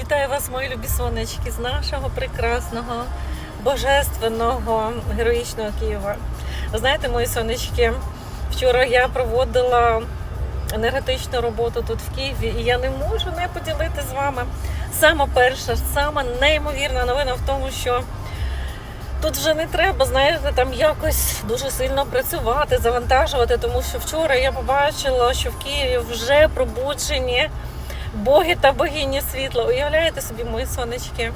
Вітаю вас, мої любі сонечки, з нашого прекрасного, божественного, героїчного Києва. Знаєте, мої сонечки, вчора я проводила енергетичну роботу тут в Києві, і я не можу не поділити з вами. Сама перша, сама неймовірна новина в тому, що тут вже не треба, знаєте, там якось дуже сильно працювати, завантажувати, тому що вчора я побачила, що в Києві вже пробуджені боги та богині світла. Уявляєте собі, мої сонечки?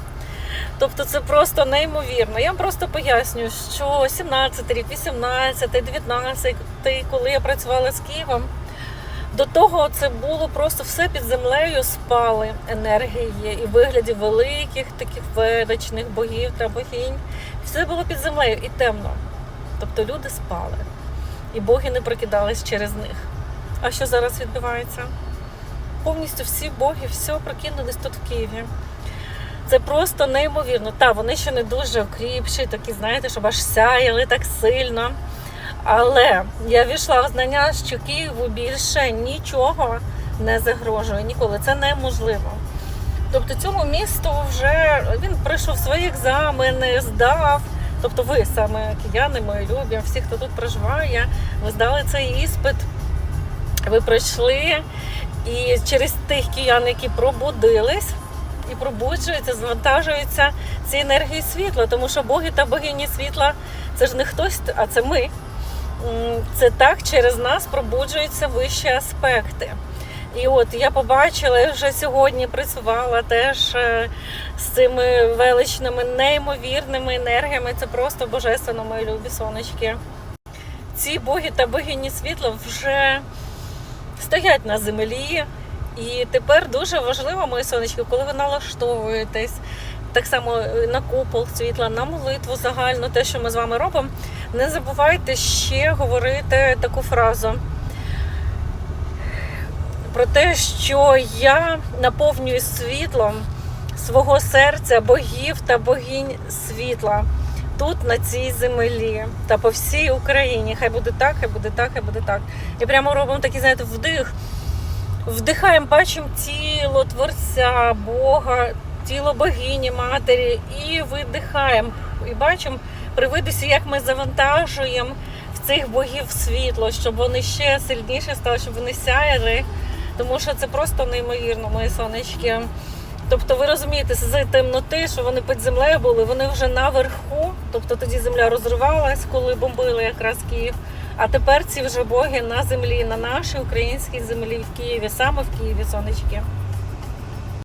Тобто це просто неймовірно. Я вам просто пояснюю, що 17 рік, 18, 19, коли я працювала з Києвом, до того це було просто все під землею спали енергії і вигляді великих таких величних богів та богинь. Все було під землею і темно. Тобто люди спали, і боги не прокидались через них. А що зараз відбувається? Повністю всі боги, все прокинулись тут в Києві. Це просто неймовірно. Та, вони ще не дуже окріпші, такі, знаєте, щоб аж сяяли так сильно. Але я війшла в знання, що Києву більше нічого не загрожує ніколи. Це неможливо. Тобто цьому місту вже він пройшов свої екзамени, здав. Тобто ви саме кияни, мої любі, всі, хто тут проживає, ви здали цей іспит, ви пройшли. І через тих киян, які пробудились і пробуджуються, звантажуються ці енергії світла, тому що боги та богині світла це ж не хтось, а це ми. Це так через нас пробуджуються вищі аспекти. І от я побачила, я вже сьогодні працювала теж е, з цими величними, неймовірними енергіями. Це просто божественно, мої любі сонечки. Ці боги та богині світла вже стоять на землі. І тепер дуже важливо, мої сонечки, коли ви налаштовуєтесь так само е, на купол світла, на молитву загальну, те, що ми з вами робимо, не забувайте ще говорити таку фразу про те, що я наповнюю світлом свого серця богів та богинь світла тут, на цій землі та по всій Україні. Хай буде так, хай буде так, хай буде так. І прямо робимо такий, знаєте, вдих. Вдихаємо, бачимо тіло Творця, Бога, тіло богині, матері, і видихаємо. І бачимо, привидися, як ми завантажуємо в цих богів світло, щоб вони ще сильніше стали, щоб вони сяяли. Тому що це просто неймовірно, мої сонечки. Тобто ви розумієте, з темноти, що вони під землею були, вони вже наверху. Тобто тоді земля розривалась, коли бомбили якраз Київ. А тепер ці вже боги на землі, на нашій українській землі в Києві, саме в Києві, сонечки.